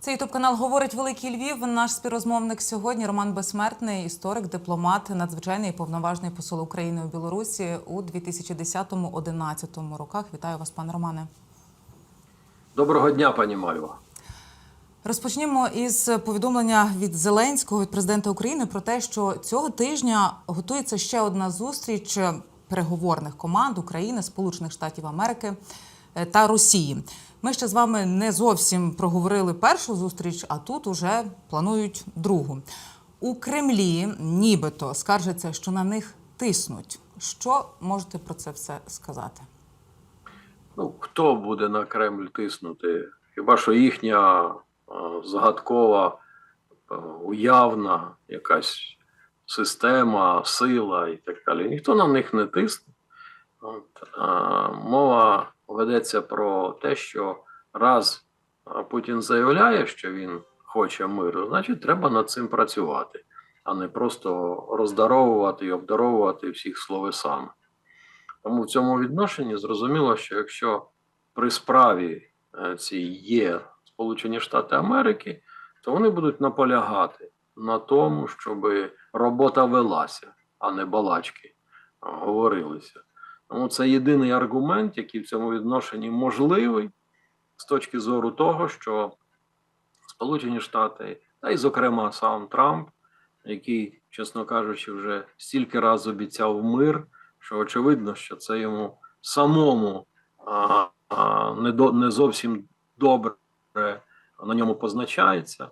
Це ютуб канал говорить Великий Львів. Наш співрозмовник сьогодні Роман Безсмертний, історик, дипломат, надзвичайний і повноважний посол України у Білорусі у 2010-2011 роках. Вітаю вас, пане Романе. Доброго дня, пані Мальва. Розпочнімо із повідомлення від Зеленського від президента України про те, що цього тижня готується ще одна зустріч переговорних команд України, Сполучених Штатів Америки е, та Росії. Ми ще з вами не зовсім проговорили першу зустріч, а тут уже планують другу. У Кремлі нібито скаржаться, що на них тиснуть. Що можете про це все сказати? Ну, хто буде на Кремль тиснути? Хіба що їхня загадкова, уявна якась система, сила і так далі. Ніхто на них не тисне. От, а, мова ведеться про те, що раз Путін заявляє, що він хоче миру, значить треба над цим працювати, а не просто роздаровувати і обдаровувати всіх словесами. Тому в цьому відношенні зрозуміло, що якщо при справі е, цій є Сполучені Штати Америки, то вони будуть наполягати на тому, щоб робота велася, а не балачки говорилися. Тому це єдиний аргумент, який в цьому відношенні можливий з точки зору того, що Сполучені Штати, та й, зокрема, сам Трамп, який, чесно кажучи, вже стільки разів обіцяв мир, що очевидно, що це йому самому а, а, не, до, не зовсім добре на ньому позначається.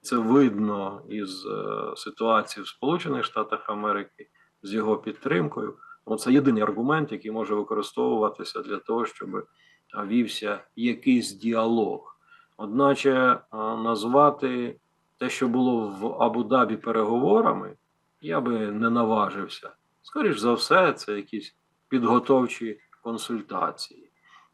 Це видно із е, ситуації в Сполучених Штатах Америки з його підтримкою. Тому це єдиний аргумент, який може використовуватися для того, щоб вівся якийсь діалог. Одначе назвати те, що було в Абу-Дабі переговорами, я би не наважився. Скоріш за все, це якісь підготовчі консультації.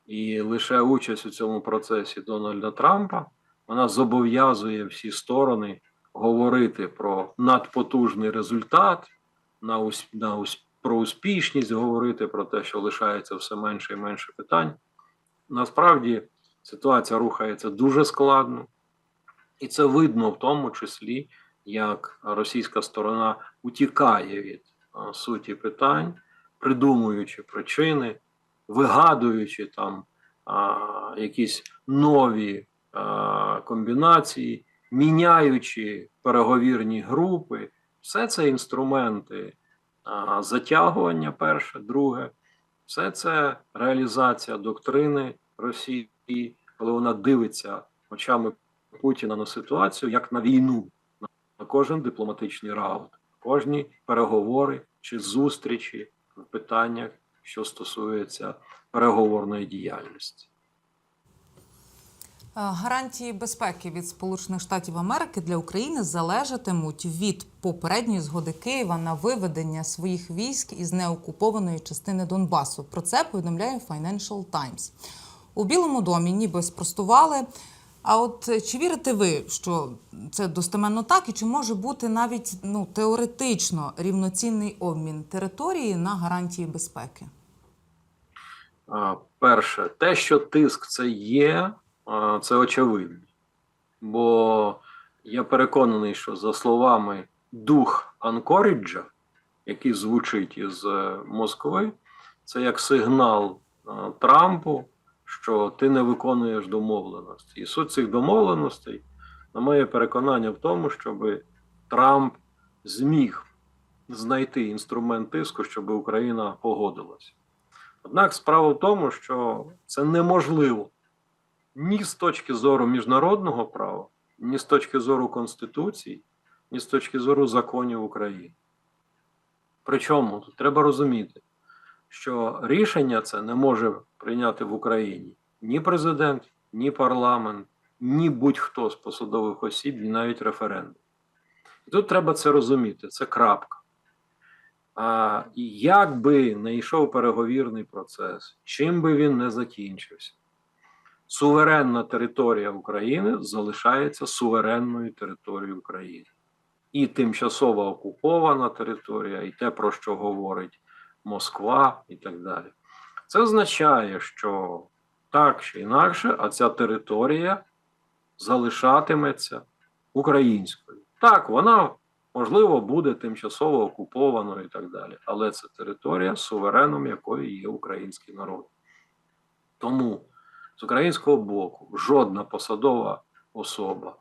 І лише участь у цьому процесі Дональда Трампа вона зобов'язує всі сторони говорити про надпотужний результат, на ус, на ус, про успішність, говорити про те, що лишається все менше і менше питань. Насправді ситуація рухається дуже складно, і це видно в тому числі, як російська сторона утікає від суті питань, придумуючи причини, вигадуючи там а, якісь нові а, комбінації, міняючи переговірні групи, все це інструменти затягування, перше, друге, все це реалізація доктрини Росії, коли вона дивиться очами Путіна на ситуацію як на війну, на кожен дипломатичний раунд, кожні переговори чи зустрічі в питаннях, що стосується переговорної діяльності. Е, Гарантії безпеки від Сполучених Штатів Америки для України залежатимуть від попередньої згоди Києва на виведення своїх військ із неокупованої частини Донбасу. Про це повідомляє Financial Times. У Білому домі ніби спростували. А от чи вірите ви, що це достеменно так, і чи може бути навіть ну теоретично рівноцінний обмін території на гарантії безпеки? Перше, те, що тиск це є, це очевидно. Бо я переконаний, що за словами дух Анкоріджа, який звучить із е, Москви, це як сигнал Трампу, що ти не виконуєш домовленості. І суть цих домовленостей, на моє переконання, в тому, щоб Трамп зміг знайти інструмент тиску, щоб Україна погодилася. Однак справа в тому, що це неможливо ні з точки зору міжнародного права, ні з точки зору Конституції, ні з точки зору законів України. Причому тут треба розуміти, що рішення це не може прийняти в Україні ні президент, ні парламент, ні будь-хто з посадових осіб, ні навіть референдум. І тут треба це розуміти, це крапка. А як би не йшов переговірний процес, чим би він не закінчився, суверенна територія України залишається суверенною територією України. І тимчасово окупована територія, і те, про що говорить Москва, і так далі. Це означає, що так чи інакше, а ця територія залишатиметься українською. Так, вона можливо буде тимчасово окупованою і так далі, але це територія, сувереном якої є український народ. Тому з українського боку жодна посадова особа,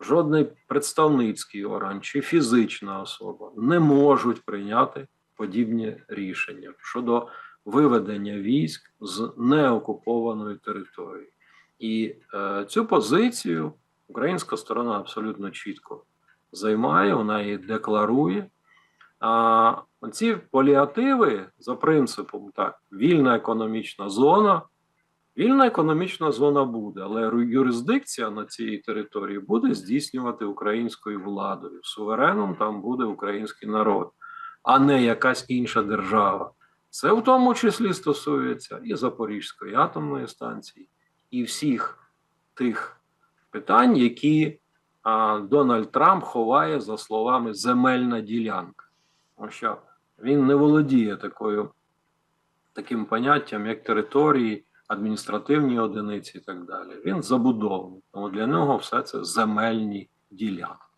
жодний представницький орган чи фізична особа не можуть прийняти подібні рішення щодо виведення військ з неокупованої території. І е, цю позицію українська сторона абсолютно чітко займає, вона її декларує. А ці поліативи за принципом так, вільна економічна зона. Вільна економічна зона буде, але юрисдикція на цій території буде здійснювати українською владою. Сувереном там буде український народ, а не якась інша держава. Це в тому числі стосується і Запорізької атомної станції, і всіх тих питань, які а, Дональд Трамп ховає за словами земельна ділянка. Тому що він не володіє такою, таким поняттям, як території, адміністративні одиниці і так далі. Він забудовник. Тому для нього все це земельні ділянки.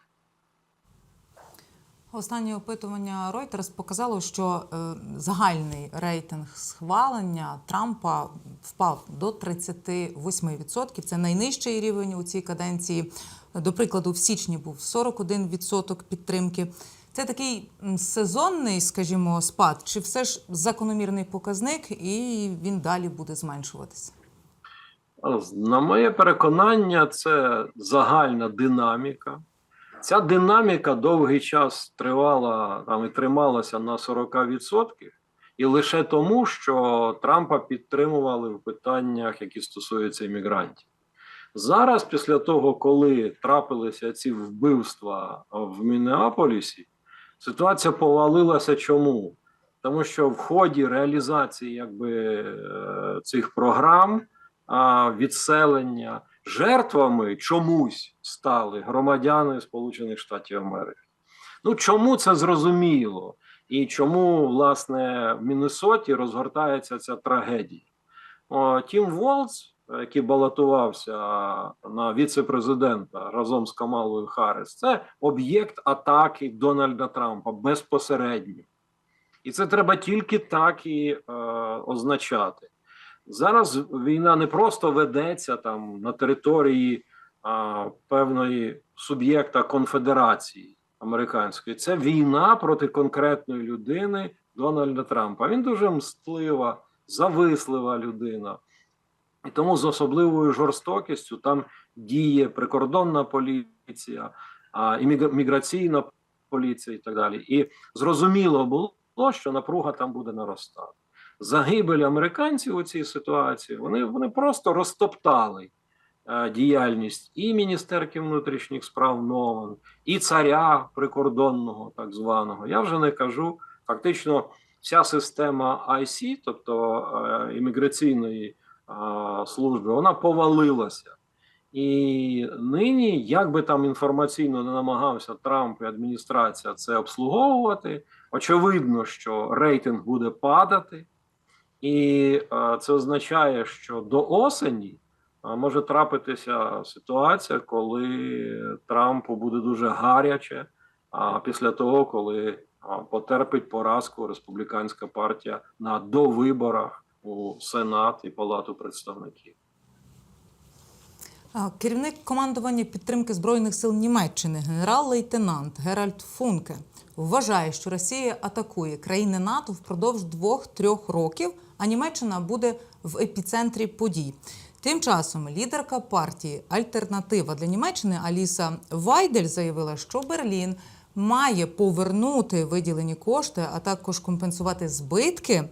Останнє опитування Reuters показало, що е, загальний рейтинг схвалення Трампа впав до 38%. Це найнижчий рівень у цій каденції. До прикладу, в січні був 41% підтримки. Це такий сезонний, скажімо, спад, чи все ж закономірний показник, і він далі буде зменшуватися? На моє переконання, це загальна динаміка. Ця динаміка довгий час тривала там і трималася на 40%, і лише тому, що Трампа підтримували в питаннях, які стосуються іммігрантів. Зараз, після того, коли трапилися ці вбивства в Міннеаполісі, ситуація повалилася. Чому? Тому що в ході реалізації якби, е, цих програм відселення жертвами чомусь стали громадяни Сполучених Штатів Америки. Ну чому це зрозуміло? І чому, власне, в Міннесоті розгортається ця трагедія? Тім Волц, який балотувався на віце-президента разом з Камалою Харріс, це об'єкт атаки Дональда Трампа безпосередньо. І це треба тільки так і е, означати. Зараз війна не просто ведеться там на території а, певної суб'єкта конфедерації американської. Це війна проти конкретної людини Дональда Трампа. Він дуже мстлива, завислива людина. І тому з особливою жорстокістю там діє прикордонна поліція, імміг- міграційна поліція і так далі. І зрозуміло було, що напруга там буде наростати загибель американців у цій ситуації, вони, вони просто розтоптали е, діяльність і міністерки внутрішніх справ Нован, і царя прикордонного, так званого. Я вже не кажу. Фактично, вся система IC, тобто е, імміграційної служби, вона повалилася. І нині, як би там інформаційно не намагався Трамп і адміністрація це обслуговувати, очевидно, що рейтинг буде падати. І це означає, що до осені може трапитися ситуація, коли Трампу буде дуже гаряче, а після того, коли потерпить поразку республіканська партія на довиборах у Сенат і Палату представників. Керівник командування підтримки збройних сил Німеччини, генерал-лейтенант Геральд Функе, вважає, що Росія атакує країни НАТО впродовж двох-трьох років, а Німеччина буде в епіцентрі подій. Тим часом лідерка партії Альтернатива для Німеччини Аліса Вайдель заявила, що Берлін має повернути виділені кошти, а також компенсувати збитки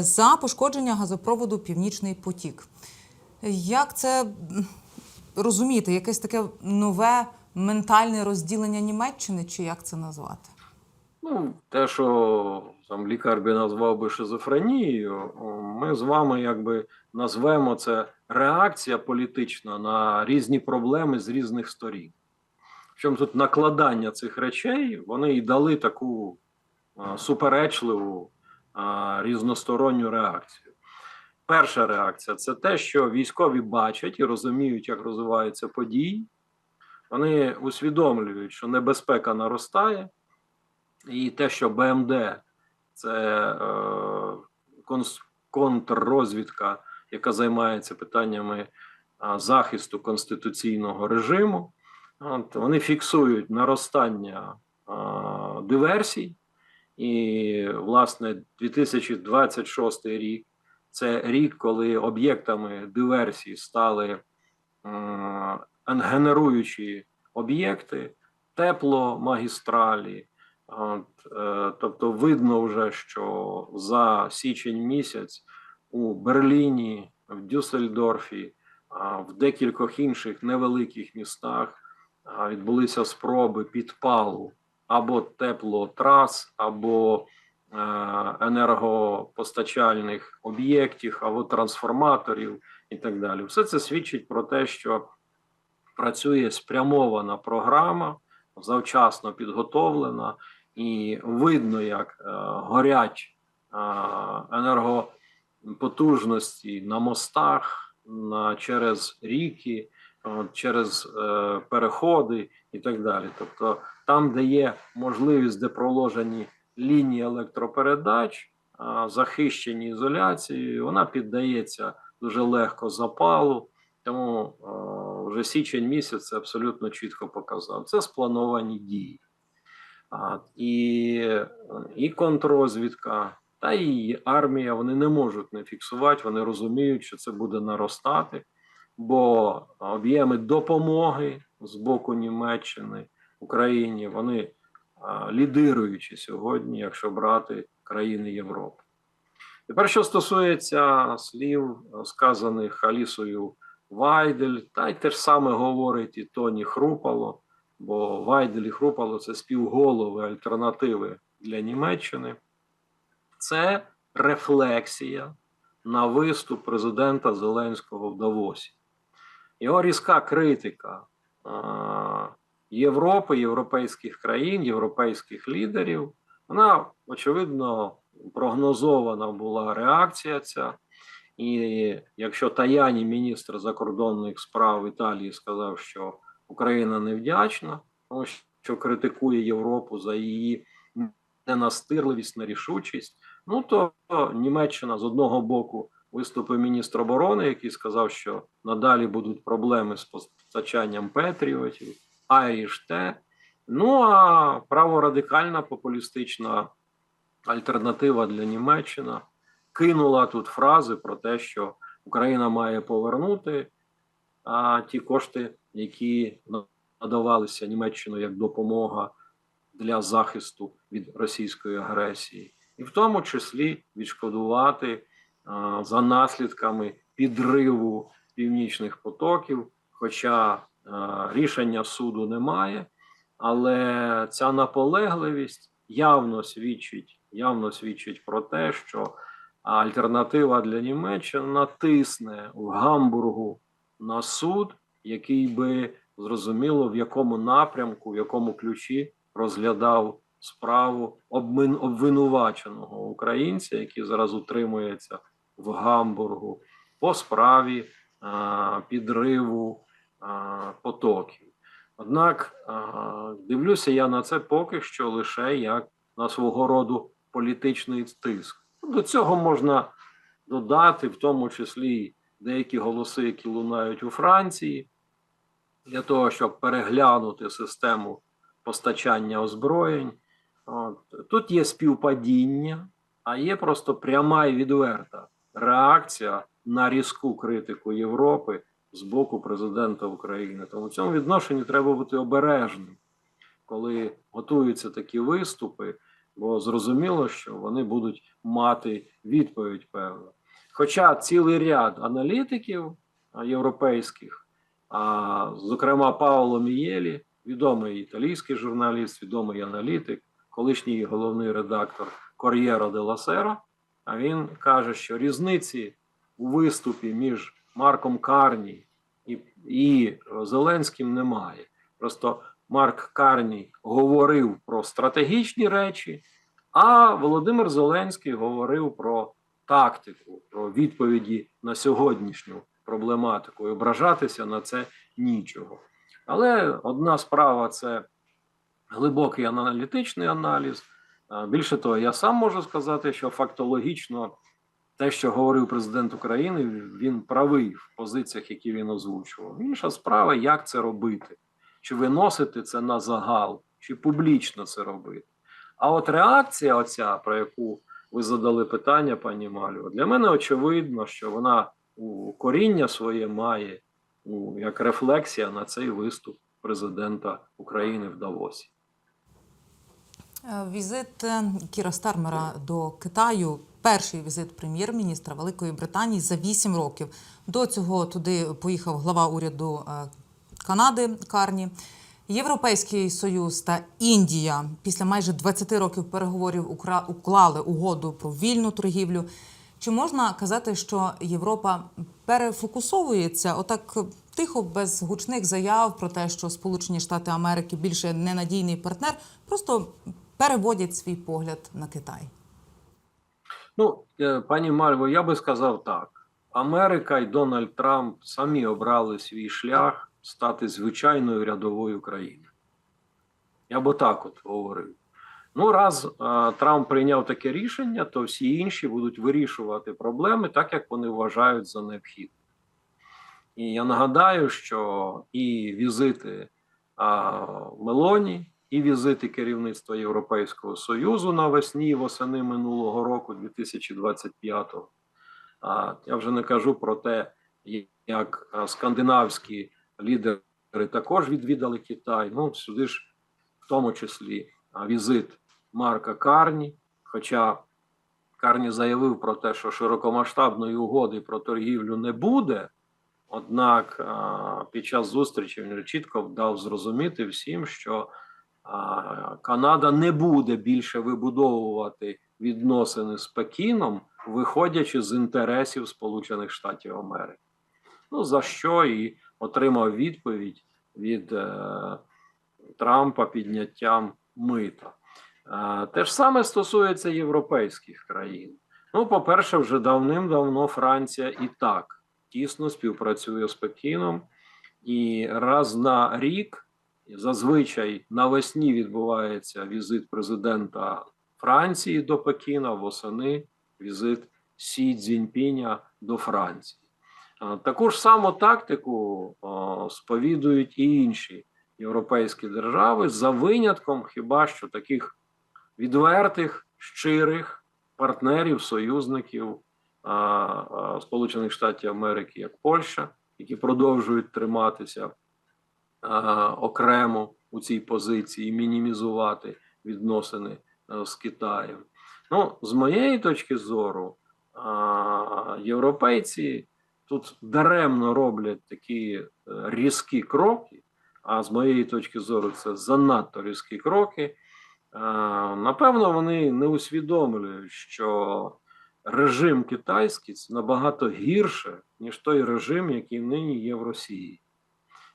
за пошкодження газопроводу Північний потік. Як це розуміти? Якесь таке нове ментальне розділення Німеччини, чи як це назвати? Ну, те, що там лікар би назвав би шизофренією, ми з вами якби назвемо це реакція політична на різні проблеми з різних сторін. Причому тут накладання цих речей вони і дали таку суперечливу різносторонню реакцію. перша реакція це те, що військові бачать і розуміють, як розвиваються події. Вони усвідомлюють, що небезпека наростає, і те, що БМД це е, контррозвідка, яка займається питаннями захисту конституційного режиму. От, вони фіксують наростання диверсій, і, власне, 2026 рік це рік, коли об'єктами диверсій стали м, генеруючі об'єкти, тепломагістралі. От, е, тобто, видно вже, що за січень місяць у Берліні, в Дюссельдорфі, а, в декількох інших невеликих містах а, відбулися спроби підпалу або теплотрас, або е, енергопостачальних об'єктів, або трансформаторів і так далі. Все це свідчить про те, що працює спрямована програма, завчасно підготовлена, і видно, як е, горять е, енергопотужності на мостах, на, через ріки, через переходи і так далі. Тобто, там, де є можливість, де проложені лінії електропередач, захищені ізоляцією, вона піддається дуже легко запалу. Тому вже січень місяць це абсолютно чітко показав. Це сплановані дії. І, і контррозвідка, та і армія вони не можуть не фіксувати, вони розуміють, що це буде наростати, бо об'єми допомоги з боку Німеччини Україні вони лідируючі сьогодні, якщо брати країни Європи. Тепер, що стосується слів, сказаних Алісою Вайдель, та й те ж саме говорить і Тоні Хрупало, бо Вайдель і Хрупало це співголови альтернативи для Німеччини. Це рефлексія на виступ президента Зеленського в Давосі. Його різка критика Європи, європейських країн, європейських лідерів. Вона, очевидно, прогнозована була реакція ця. І якщо Таяні, міністр закордонних справ Італії, сказав, що Україна невдячна, тому що критикує Європу за її ненастирливість, нерішучість, ну то Німеччина з одного боку виступив міністр оборони, який сказав, що надалі будуть проблеми з постачанням Петріотів, Айріш Т. Ну а праворадикальна популістична альтернатива для Німеччини кинула тут фрази про те, що Україна має повернути а, ті кошти, які надавалися Німеччиною як допомога для захисту від російської агресії, і в тому числі відшкодувати а, за наслідками підриву північних потоків. Хоча рішення суду немає, але ця наполегливість явно свідчить, явно свідчить про те, що альтернатива для Німеччини натисне в Гамбургу на суд, який би зрозуміло в якому напрямку, в якому ключі розглядав справу обвинуваченого українця, який зараз утримується в Гамбургу, по справі а, підриву а, потоків. Однак дивлюся я на це поки що лише як на свого роду політичний тиск. До цього можна додати, в тому числі деякі голоси, які лунають у Франції, для того, щоб переглянути систему постачання озброєнь. От. Тут є співпадіння, а є просто пряма і відверта реакція на різку критику Європи з боку президента України. Тому в цьому відношенні треба бути обережним, коли готуються такі виступи, бо зрозуміло, що вони будуть мати відповідь певну. Хоча цілий ряд аналітиків європейських, а, зокрема Пауло Мієлі, відомий італійський журналіст, відомий аналітик, колишній головний редактор Кор'єра де ла Сера, а він каже, що різниці у виступі між Марком Карні і, і Зеленським немає. Просто Марк Карні говорив про стратегічні речі, а Володимир Зеленський говорив про тактику, про відповіді на сьогоднішню проблематику. І ображатися на це нічого. Але одна справа це глибокий аналітичний аналіз. Більше того, я сам можу сказати, що фактологічно те, що говорив президент України, він правий в позиціях, які він озвучував. Інша справа, як це робити, чи виносити це на загал, чи публічно це робити. А от реакція, оця, про яку ви задали питання, пані Малю, для мене очевидно, що вона у коріння своє має у, як рефлексія на цей виступ президента України в Давосі. Е, Візит е, Кіра Стармера до Китаю. Перший візит прем'єр-міністра Великої Британії за 8 років. До цього туди поїхав глава уряду е, Канади Карні. Європейський Союз та Індія після майже 20 років переговорів уклали угоду про вільну торгівлю. Чи можна казати, що Європа перефокусовується отак тихо, без гучних заяв про те, що Сполучені Штати Америки більше ненадійний партнер, просто переводять свій погляд на Китай? Ну, е, пані Мальво, я би сказав так: Америка і Дональд Трамп самі обрали свій шлях стати звичайною рядовою країною. Я б отак от говорив. Ну, раз е, Трамп прийняв таке рішення, то всі інші будуть вирішувати проблеми так, як вони вважають за необхідне. І я нагадаю, що і візити а, Мелоні, і візити керівництва Європейського Союзу навесні і восени минулого року, 2025-го. Я вже не кажу про те, як скандинавські лідери також відвідали Китай. Ну, сюди ж, в тому числі, візит Марка Карні. Хоча Карні заявив про те, що широкомасштабної угоди про торгівлю не буде. Однак під час зустрічі він чітко дав зрозуміти всім, що Канада не буде більше вибудовувати відносини з Пекіном, виходячи з інтересів Сполучених Штатів Америки. Ну за що і отримав відповідь від е, Трампа підняттям мита. Е, те ж саме стосується європейських країн. Ну, по-перше, вже давним-давно Франція і так тісно співпрацює з Пекіном, і раз на рік зазвичай навесні відбувається візит президента Франції до Пекіна, восени візит Сі Цзіньпіня до Франції. Таку ж саму тактику сповідують і інші європейські держави за винятком хіба що таких відвертих, щирих партнерів, союзників Сполучених Штатів Америки, як Польща, які продовжують триматися окремо у цій позиції мінімізувати відносини з Китаєм. Ну, з моєї точки зору, європейці тут даремно роблять такі е, різкі кроки. А з моєї точки зору, це занадто різкі кроки. Е, Напевно, вони не усвідомлюють, що режим китайський це набагато гірше, ніж той режим, який нині є в Росії.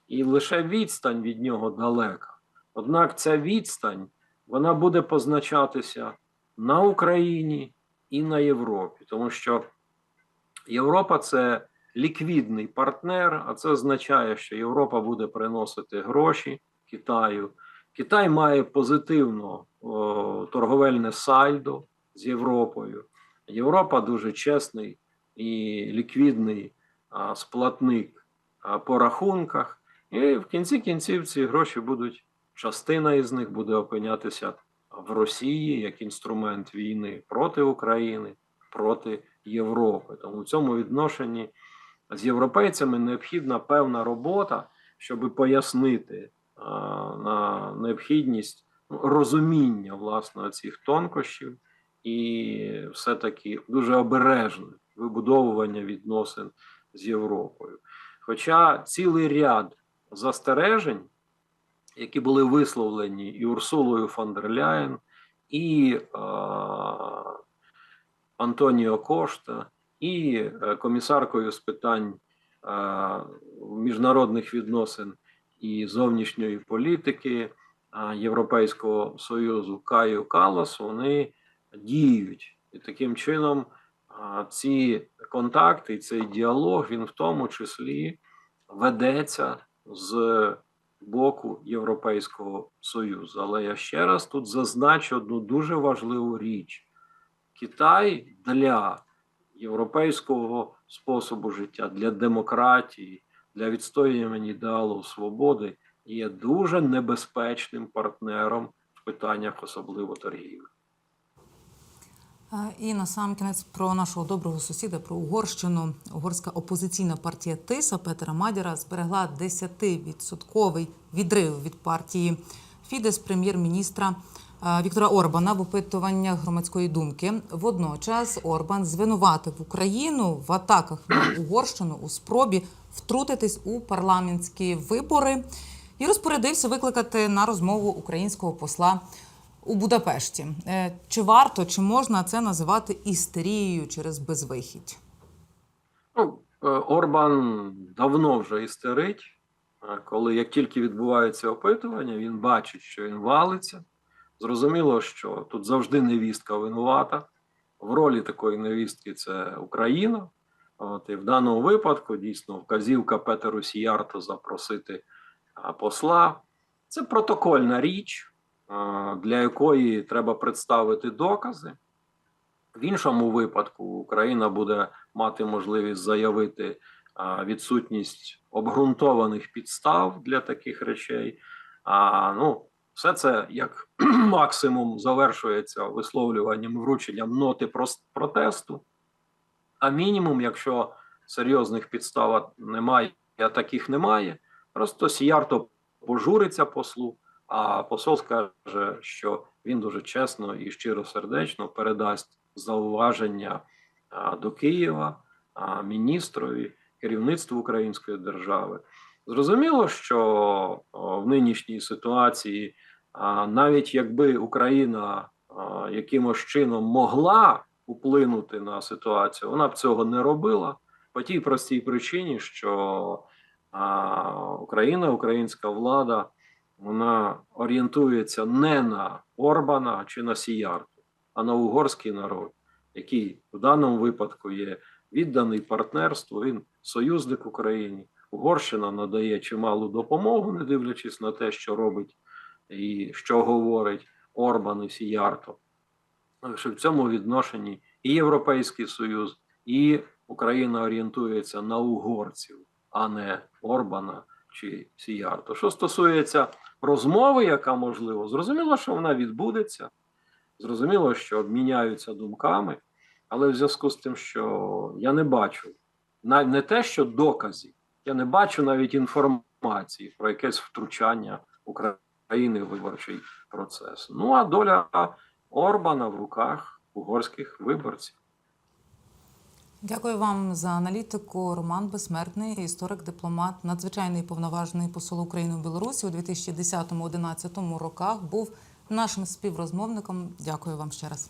І лише відстань від нього далека. Однак ця відстань вона буде позначатися на Україні і на Європі, тому що Європа це ліквідний партнер, а це означає, що Європа буде приносити гроші Китаю. Китай має позитивно о, торговельне сальдо з Європою. Європа дуже чесний і ліквідний а, сплатник а, по рахунках. І в кінці кінців ці гроші будуть, частина із них буде опинятися в Росії як інструмент війни проти України, проти Європи. Тому в цьому відношенні з європейцями необхідна певна робота, щоб пояснити а, на необхідність ну, розуміння власне цих тонкощів і все-таки дуже обережне вибудовування відносин з Європою. Хоча цілий ряд застережень, які були висловлені і Урсулою фон дер Ляєн, і а, Антоніо Кошта, і е, комісаркою з питань е, міжнародних відносин і зовнішньої політики е, Європейського Союзу Каю Калас, вони діють. І таким чином а, ці контакти цей діалог він в тому числі ведеться з боку Європейського Союзу. Але я ще раз тут зазначу одну дуже важливу річ: Китай для європейського способу життя, для демократії, для відстоювання ідеалу свободи є дуже небезпечним партнером в питаннях, особливо торгівлі. І на сам кінець про нашого доброго сусіда, про Угорщину. Угорська опозиційна партія Тиса Петера Мадіра зберегла 10-відсотковий відрив від партії Фідес прем'єр-міністра Віктора Орбана в опитуваннях громадської думки. Водночас Орбан звинуватив Україну в атаках на Угорщину у спробі втрутитись у парламентські вибори і розпорядився викликати на розмову українського посла у Будапешті. Е, Чи варто, чи можна це називати істерією через безвихідь? Ну, е, Орбан давно вже істерить. Коли як тільки відбувається опитування, він бачить, що він валиться. Зрозуміло, що тут завжди невістка винувата. В ролі такої невістки це Україна. От, і в даному випадку дійсно вказівка Петеру Сіярто запросити посла. Це протокольна річ, для якої треба представити докази. В іншому випадку Україна буде мати можливість заявити відсутність обґрунтованих підстав для таких речей. А, ну, все це як максимум завершується висловлюванням врученням ноти протесту. А мінімум, якщо серйозних підстав немає, а таких немає, просто Сіярто пожуриться послу, а посол скаже, що він дуже чесно і щиросердечно передасть зауваження до Києва, міністрові, керівництву української держави. Зрозуміло, що в нинішній ситуації, навіть якби Україна якимось чином могла вплинути на ситуацію, вона б цього не робила по тій простій причині, що Україна, українська влада, вона орієнтується не на Орбана чи на Сіярту, а на угорський народ, який в даному випадку є відданий партнерству. Він союзник Україні. Угорщина надає чималу допомогу, не дивлячись на те, що робить і що говорить Орбан і Сіярто. Що в цьому відношенні і Європейський Союз, і Україна орієнтується на угорців, а не Орбана чи Сіярто. Що стосується розмови, яка можливо, зрозуміло, що вона відбудеться. Зрозуміло, що обміняються думками, але в зв'язку з тим, що я не бачу не те, що доказів, я не бачу навіть інформації про якесь втручання України в виборчий процес. Ну а доля Орбана в руках угорських виборців. Дякую вам за аналітику. Роман Безсмертний, історик, дипломат, надзвичайний повноважений посол України в Білорусі у 2010-2011 роках. Був нашим співрозмовником. Дякую вам ще раз.